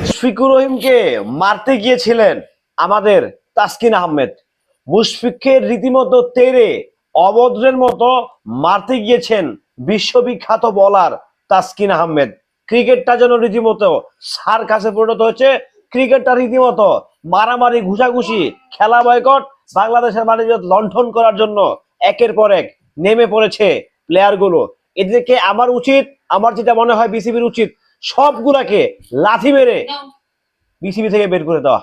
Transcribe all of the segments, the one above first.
মুশফিকুর রহিমকে মারতে গিয়েছিলেন আমাদের তাসকিন আহমেদ। মুশফিককে রীতিমতো তেরে অবদ্রের মতো মারতে গিয়েছেন বিশ্ববিখ্যাত বলার তাসকিন আহমেদ। ক্রিকেটটা যেন রীতিমতো সার কাছে পরিণত হচ্ছে ক্রিকেটটা রীতিমতো মারামারি, ঘুষাঘুষি, খেলা বয়কট, বাংলাদেশের বাণিজ্য লণ্ঠন করার জন্য একের পর এক নেমে পড়েছে প্লেয়ারগুলো এদেরকে আমার উচিত আমার যেটা মনে হয় বিসিবির উচিত সবগুলাকে লাথি মেরে বিসিবি থেকে বের করে দেওয়া।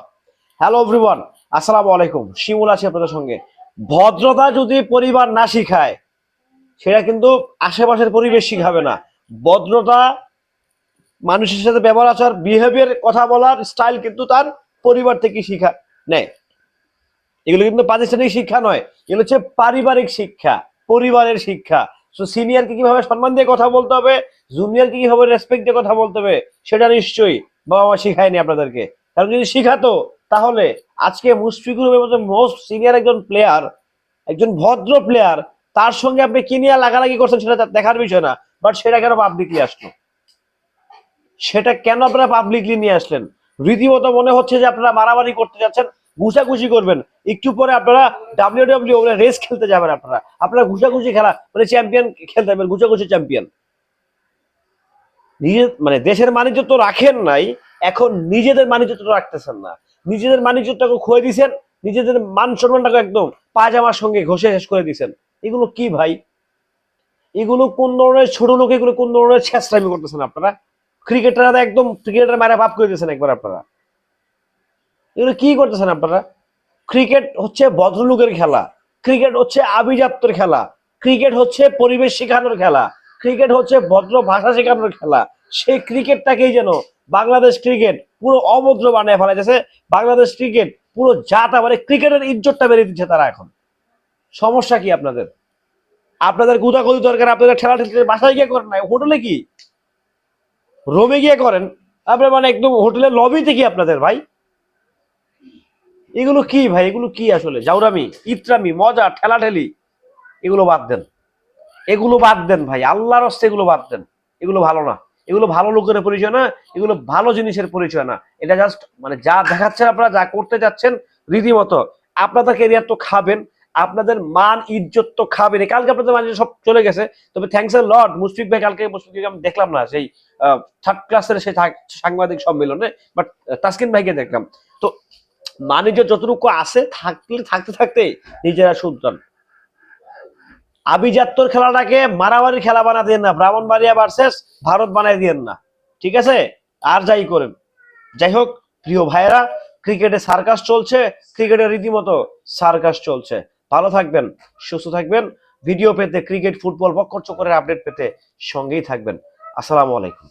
হ্যালো এভরিওয়ান আসসালামু আলাইকুম। শিমুল আছি আপনাদের সঙ্গে। ভদ্রতা যদি পরিবার না শিখায় সেটা কিন্তু আশেপাশের পরিবেশ শিখাবে না। ভদ্রতা মানুষের সাথে ব্যবহার আচার বিহেভিয়ার কথা বলার স্টাইল কিন্তু তার পরিবার থেকে শিখা নেয়। এগুলো কিন্তু প্রাতিষ্ঠানিক শিক্ষা নয় এগুলো হচ্ছে পারিবারিক শিক্ষা পরিবারের শিক্ষা। তো সিনিয়রকে কীভাবে সম্মান দিয়ে কথা বলতে হবে জুনিয়রকে কীভাবে রেসপেক্ট দিয়ে কথা বলতে হবে, সেটা নিশ্চয়ই বাবা মা শিখায়নি আপনাদেরকে। কারণ যদি শিখাতো, তাহলে আজকে মুশফিকুর রহিমের মোস্ট সিনিয়র একজন প্লেয়ার একজন ভদ্র প্লেয়ার তার সঙ্গে আপনি কি নিয়ে লাগালাগি করছেন সেটা দেখার বিষয় না বাট সেটা কেন পাবলিকলি আসলো? সেটা কেন আপনারা পাবলিকলি নিয়ে আসলেন? রীতিমতো মনে হচ্ছে যে আপনারা মারামারি করতে যাচ্ছেন, ঘুষাঘুষি করবেন। একটু পরে আপনারা ডাব্লিউ ডাব্লিউ রেস খেলতে যাবেন আপনারা। আপনারা ঘুষাঘুষি খেলা মানে চ্যাম্পিয়ন খেলতে যাবেন, ঘুষাঘুষি চ্যাম্পিয়ন নিজে মানে দেশের বাণিজ্য তো রাখেন নাই, এখন নিজেদের বাণিজ্য তো রাখতেছেন না। নিজেদের বাণিজ্যটাকে খুঁয়ে দিছেন, নিজেদের মান সম্মানটাকে একদম পাজামার সঙ্গে ঘষে শেষ করে দিছেন। এগুলো কি ভাই? এগুলো কোন ধরনের ছোট লোক, এগুলো কোন ধরনের ছেঁচড়ামি করতেছেন আপনারা? ক্রিকেটাররা একদম ক্রিকেটার মারা ভাব করে দিয়েছেন একবার আপনারা। এগুলো কি করতেছেন আপনারা? ক্রিকেট হচ্ছে ভদ্রলোকের খেলা, ক্রিকেট হচ্ছে আভিজাত্যের খেলা, ক্রিকেট হচ্ছে পরিবেশ শেখানোর খেলা ক্রিকেট হচ্ছে ভদ্র ভাষা শেখানোর খেলা। সেই ক্রিকেটটাকেই যেন বাংলাদেশ ক্রিকেট পুরো অভদ্র বানিয়ে ফেলা যাচ্ছে বাংলাদেশ ক্রিকেট পুরো জাতা মানে ক্রিকেটের ইজ্জতটা বেরিয়ে দিচ্ছে তারা এখন। সমস্যা কি আপনাদের? আপনাদের গুদাগুদি দরকার, আপনাদের ঠেলা ঠেলে বাসায় গিয়ে করেন না, হোটেলে কি? রোমে গিয়ে করেন। আপনার মানে একদম হোটেলের লবিতে কি আপনাদের ভাই? এগুলো কি ভাই? এগুলো কি আসলে? জাউরামি ইত্রামি, মজা ঠেলাঠেলি এগুলো বাদ দেন। এগুলো বাদ দেন ভাই, আল্লাহর হস্তে এগুলো বাদ দেন। এগুলো ভালো না। এগুলো ভালো লোকের পরিচয় না, এগুলো ভালো জিনিসের পরিচয় না। এটা জাস্ট মানে যা দেখাচ্ছেন আপনারা, যা করতে যাচ্ছেন রীতিমতো। আপনাদের কেরিয়ার তো খাবেন, আপনাদের মান, ইজ্জত তো খাবেন। কালকে আপনাদের মাঝে সব চলে গেছে, তবে থ্যাংকস এ লট মুশফিক ভাই কালকে মুশফিক আমি দেখলাম না, সেই থার্ড ক্লাসের সেই সাংবাদিক সম্মেলনে বাট তাসকিন ভাইকে দেখলাম। তো বাণিজ্য যতটুকু আছে, থাকলে, থাকতে থাকতে নিজেরা শুনতাম আভিজাত্যর খেলাটাকে মারামারি খেলা বানা দিয়েন না। ব্রাহ্মণবাড়িয়া ভার্সেস ভারত বানাই দিয়েন না। ঠিক আছে? আর যাই করেন। যাই হোক, প্রিয় ভাইয়েরা, ক্রিকেটে সার্কাস চলছে। ক্রিকেটের রীতিমতো সার্কাস চলছে। ভালো থাকবেন, সুস্থ থাকবেন। ভিডিও পেতে ক্রিকেট ফুটবল বক্কর চক্করের আপডেট পেতে সঙ্গেই থাকবেন। আসসালামু আলাইকুম।